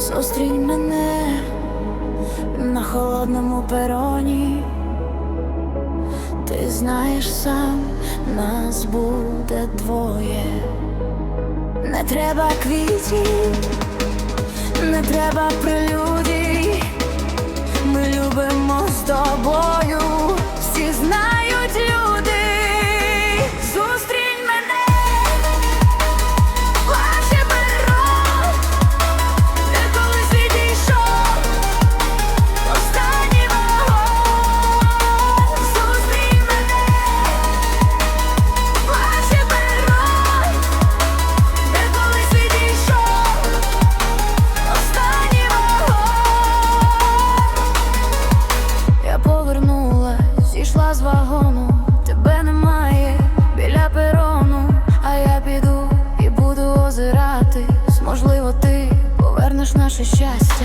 Зустрінь мене на холодному пероні. Ти знаєш сам, нас буде двоє. Не треба квітів, не треба прелюдій. зійшла з вагону, тебе немає біля перону, а я піду і буду озиратись. Можливо, ти повернеш наше щастя.